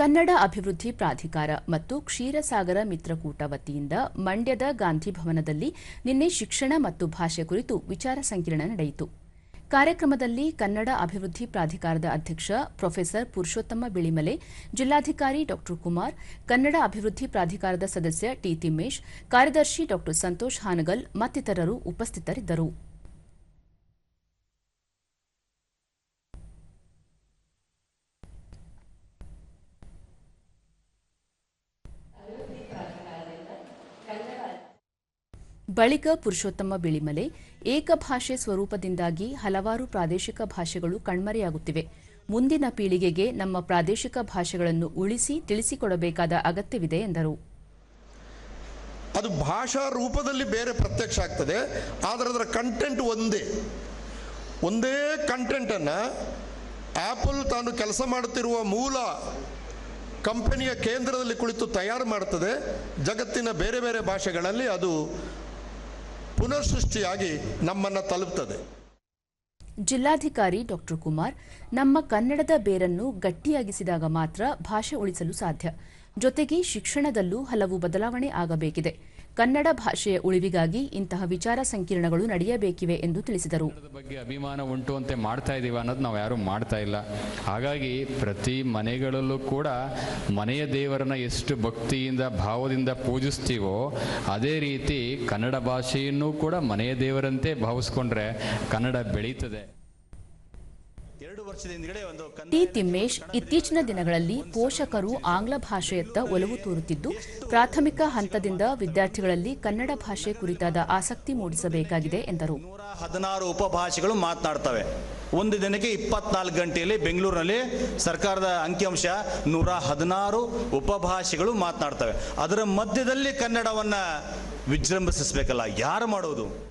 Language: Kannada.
ಕನ್ನಡ ಅಭಿವೃದ್ಧಿ ಪ್ರಾಧಿಕಾರ ಮತ್ತು ಕ್ಷೀರಸಾಗರ ಮಿತ್ರಕೂಟ ವತಿಯಿಂದ ಮಂಡ್ಯದ ಗಾಂಧಿ ಭವನದಲ್ಲಿ ನಿನ್ನೆ ಶಿಕ್ಷಣ ಮತ್ತು ಭಾಷೆ ಕುರಿತು ವಿಚಾರ ಸಂಕಿರಣ ನಡೆಯಿತು. ಕಾರ್ಯಕ್ರಮದಲ್ಲಿ ಕನ್ನಡ ಅಭಿವೃದ್ಧಿ ಪ್ರಾಧಿಕಾರದ ಅಧ್ಯಕ್ಷ ಪ್ರೊಫೆಸರ್ ಪುರುಷೋತ್ತಮ ಬಿಳಿಮಲೆ, ಜಿಲ್ಲಾಧಿಕಾರಿ ಡಾ ಕುಮಾರ್, ಕನ್ನಡ ಅಭಿವೃದ್ಧಿ ಪ್ರಾಧಿಕಾರದ ಸದಸ್ಯ ಟಿ ತಿಮ್ಮೇಶ್, ಕಾರ್ಯದರ್ಶಿ ಡಾ ಸಂತೋಷ್ ಹಾನಗಲ್ ಮತ್ತಿತರರು ಉಪಸ್ಥಿತರಿದ್ದರು. ಬಳಿಕ ಪುರುಷೋತ್ತಮ ಬಿಳಿಮಲೆ, ಏಕಭಾಷೆ ಸ್ವರೂಪದಿಂದಾಗಿ ಹಲವಾರು ಪ್ರಾದೇಶಿಕ ಭಾಷೆಗಳು ಕಣ್ಮರೆಯಾಗುತ್ತಿವೆ. ಮುಂದಿನ ಪೀಳಿಗೆಗೆ ನಮ್ಮ ಪ್ರಾದೇಶಿಕ ಭಾಷೆಗಳನ್ನು ಉಳಿಸಿ ತಿಳಿಸಿಕೊಡಬೇಕಾದ ಅಗತ್ಯವಿದೆ, ಎಂದರು. ಅದು ಭಾಷಾ ರೂಪದಲ್ಲಿ ಬೇರೆ ಪ್ರತ್ಯಕ್ಷ ಆಗ್ತದೆ, ಆದರೆ ಅದರ ಕಂಟೆಂಟ್ ಒಂದೇ. ಒಂದೇ ಕಂಟೆಂಟನ್ನು ಆ್ಯಪಲ್ ತಾನು ಕೆಲಸ ಮಾಡುತ್ತಿರುವ ಮೂಲ ಕಂಪನಿಯ ಕೇಂದ್ರದಲ್ಲಿ ಕುಳಿತು ತಯಾರು ಮಾಡುತ್ತದೆ ಜಗತ್ತಿನ ಬೇರೆ ಬೇರೆ ಭಾಷೆಗಳಲ್ಲಿ ಅದು ಪುನರ್ಸೃಷ್ಟಿಯಾಗಿ ನಮ್ಮನ್ನು ತಲುಪ್ತದೆ. ಜಿಲ್ಲಾಧಿಕಾರಿ ಡಾಕ್ಟರ್ ಕುಮಾರ್, ನಮ್ಮ ಕನ್ನಡದ ಬೇರನ್ನು ಗಟ್ಟಿಯಾಗಿಸಿದಾಗ ಮಾತ್ರ ಭಾಷೆ ಉಳಿಸಲು ಸಾಧ್ಯ. ಜೊತೆಗೆ ಶಿಕ್ಷಣದಲ್ಲೂ ಹಲವು ಬದಲಾವಣೆ ಆಗಬೇಕಿದೆ. ಕನ್ನಡ ಭಾಷೆಯ ಉಳಿವಿಗಾಗಿ ಇಂತಹ ವಿಚಾರ ಸಂಕಿರಣಗಳು ನಡೆಯಬೇಕಿವೆ ಎಂದು ತಿಳಿಸಿದರು. ಬಗ್ಗೆ ಅಭಿಮಾನ ಉಂಟು ಅಂತ ಮಾಡ್ತಾ ಇದ್ದೀವಿ ಅನ್ನೋದು ನಾವು ಯಾರು ಮಾಡ್ತಾ ಇಲ್ಲ. ಹಾಗಾಗಿ ಪ್ರತಿ ಮನೆಗಳಲ್ಲೂ ಕೂಡ ಮನೆಯ ದೇವರನ್ನ ಎಷ್ಟು ಭಕ್ತಿಯಿಂದ, ಭಾವದಿಂದ ಪೂಜಿಸ್ತೀವೋ ಅದೇ ರೀತಿ ಕನ್ನಡ ಭಾಷೆಯನ್ನು ಕೂಡ ಮನೆಯ ದೇವರಂತೆ ಭಾವಿಸ್ಕೊಂಡ್ರೆ ಕನ್ನಡ ಬೆಳೀತದೆ. ಟಿ ತಿಮ್ಮೇಶ್ ಇತ್ತೀಚಿನ ದಿನಗಳಲ್ಲಿ ಪೋಷಕರು ಆಂಗ್ಲ ಭಾಷೆಯತ್ತ ಒಲವು ತೋರುತ್ತಿದ್ದು ಪ್ರಾಥಮಿಕ ಹಂತದಿಂದ ವಿದ್ಯಾರ್ಥಿಗಳಲ್ಲಿ ಕನ್ನಡ ಭಾಷೆ ಕುರಿತಾದ ಆಸಕ್ತಿ ಮೂಡಿಸಬೇಕಾಗಿದೆ ಎಂದರು. ನೂರ ಹದಿನಾರು ಉಪಭಾಷೆಗಳು ಮಾತನಾಡ್ತವೆ. ಒಂದು ದಿನಕ್ಕೆ ಇಪ್ಪತ್ನಾಲ್ಕು ಗಂಟೆಯಲ್ಲಿ ಬೆಂಗಳೂರಿನಲ್ಲಿ ಸರ್ಕಾರದ ಅಂಕಿಅಂಶ ನೂರ ಹದಿನಾರು ಉಪಭಾಷೆಗಳು ಮಾತನಾಡ್ತವೆ. ಅದರ ಮಧ್ಯದಲ್ಲಿ ಕನ್ನಡವನ್ನ ವಿಜೃಂಭಿಸಬೇಕಲ್ಲ ಯಾರು ಮಾಡೋದು?